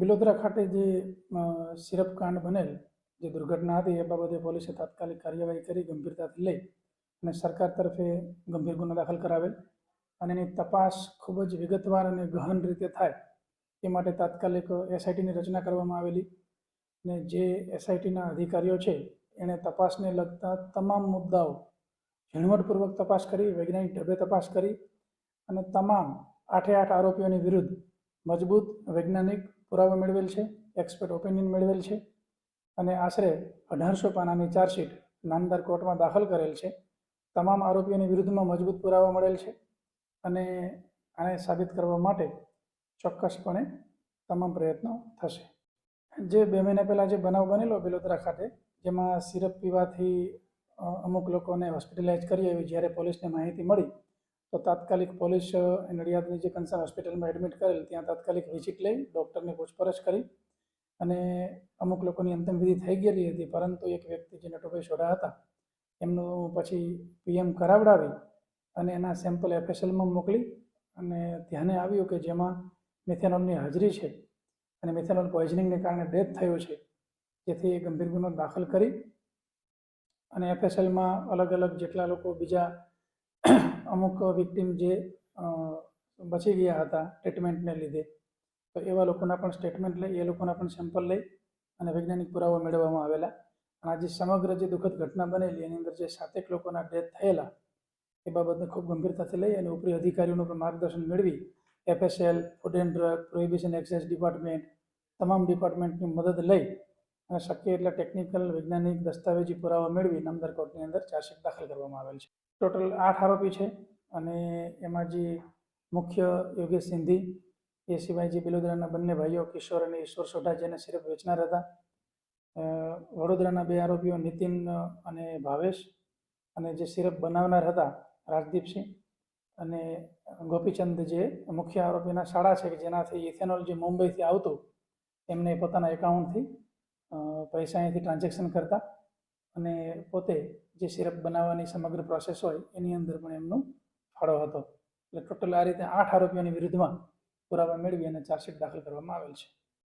બિલોદરા ખાતે જે સિરપ કાંડ બનેલ, જે દુર્ઘટના હતી, એ બાબતે પોલીસે તાત્કાલિક કાર્યવાહી કરી, ગંભીરતાથી લઈ અને સરકાર તરફે ગંભીર ગુનો દાખલ કરાવેલ. અને એની તપાસ ખૂબ જ વિગતવાર અને ગહન રીતે થાય, એ માટે તાત્કાલિક એસઆઈટીની રચના કરવામાં આવેલી. અને જે એસઆઈટીના અધિકારીઓ છે એણે તપાસને લગતા તમામ મુદ્દાઓ ઝીણવટપૂર્વક તપાસ કરી, વૈજ્ઞાનિક ઢબે તપાસ કરી અને તમામ આઠે આઠ આરોપીઓની વિરુદ્ધ મજબૂત વૈજ્ઞાનિક પુરાવા મેળવેલ છે એક્સપર્ટ ઓપિનિયન મેળવેલ છે અને આશરે અઢારસો પાનાની ચાર્જશીટ નામદાર કોર્ટમાં દાખલ કરેલ છે. તમામ આરોપીઓની વિરુદ્ધમાં મજબૂત પુરાવા મળેલ છે અને આને સાબિત કરવા માટે ચોક્કસપણે તમામ પ્રયત્નો થશે. જે બે મહિના પહેલાં જે બનાવ બનેલો બિલોદરા ખાતે, જેમાં સિરપ પીવાથી અમુક લોકોને હોસ્પિટલાઇઝ કરી આવી, જ્યારે પોલીસને માહિતી મળી તો તાત્કાલિક પોલીસ નડિયાદની જે કન્સર્ન હોસ્પિટલમાં એડમિટ કરેલ, ત્યાં તાત્કાલિક વિઝિટ લઈ ડૉક્ટરને પૂછપરછ કરી અને અમુક લોકોની અંતિમવિધિ થઈ ગયેલી હતી, પરંતુ એક વ્યક્તિ જે નટુભાઈ સોઢા હતા, એમનું પછી પીએમ કરાવડાવી અને એના સેમ્પલ એફએસએલમાં મોકલી અને ધ્યાને આવ્યું કે જેમાં મિથેનોલની હાજરી છે અને મિથેનોલ પોઈઝનિંગને કારણે ડેથ થયું છે, જેથી એ ગંભીર ગુનો દાખલ કરી અને એફએસએલમાં અલગ અલગ જેટલા લોકો બીજા અમુક વિક્ટીમ જે બચી ગયા હતા ટ્રીટમેન્ટને લીધે, તો એવા લોકોના પણ સ્ટેટમેન્ટ લઈ, એ લોકોના પણ સેમ્પલ લઈ અને વૈજ્ઞાનિક પુરાવા મેળવવામાં આવેલા. અને આજે સમગ્ર જે દુઃખદ ઘટના બનેલી, એની અંદર જે સાતેક લોકોના ડેથ થયેલા, એ બાબતને ખૂબ ગંભીરતાથી લઈ અને ઉપરી અધિકારીઓનું પણ માર્ગદર્શન મેળવી FSL food and drug prohibition excise department તમામ ડિપાર્ટમેન્ટની મદદ લઈ અને શક્ય એટલા ટેકનિકલ વૈજ્ઞાનિક દસ્તાવેજી પુરાવા મેળવી નામદાર કોર્ટની અંદર ચાર્જશીટ દાખલ કરવામાં આવેલ છે. ટોટલ આઠ આરોપી છે અને એમાં જે મુખ્ય યોગેશ સિંધી, એ સિવાય જે બિલોદરાના બંને ભાઈઓ કિશોર અને ઈશ્વર સોઢા જેને સિરપ વેચનાર હતા. વડોદરાના બે આરોપીઓ નીતિન અને ભાવેશ અને જે સિરપ બનાવનાર હતા રાજદીપસિંહ અને ગોપીચંદ જે મુખ્ય આરોપીના શાળા છે કે જેનાથી ઇથેનોલ જે મુંબઈથી આવતું, એમને પોતાના એકાઉન્ટથી પૈસા અહીંથી ટ્રાન્ઝેક્શન કરતા અને પોતે જે સિરપ બનાવવાની સમગ્ર પ્રોસેસ હોય એની અંદર પણ એમનો ફાળો હતો. એટલે ટોટલ આ રીતે આઠ આરોપીઓની વિરુદ્ધમાં પુરાવા મેળવી અને ચાર્જશીટ દાખલ કરવામાં આવેલ છે.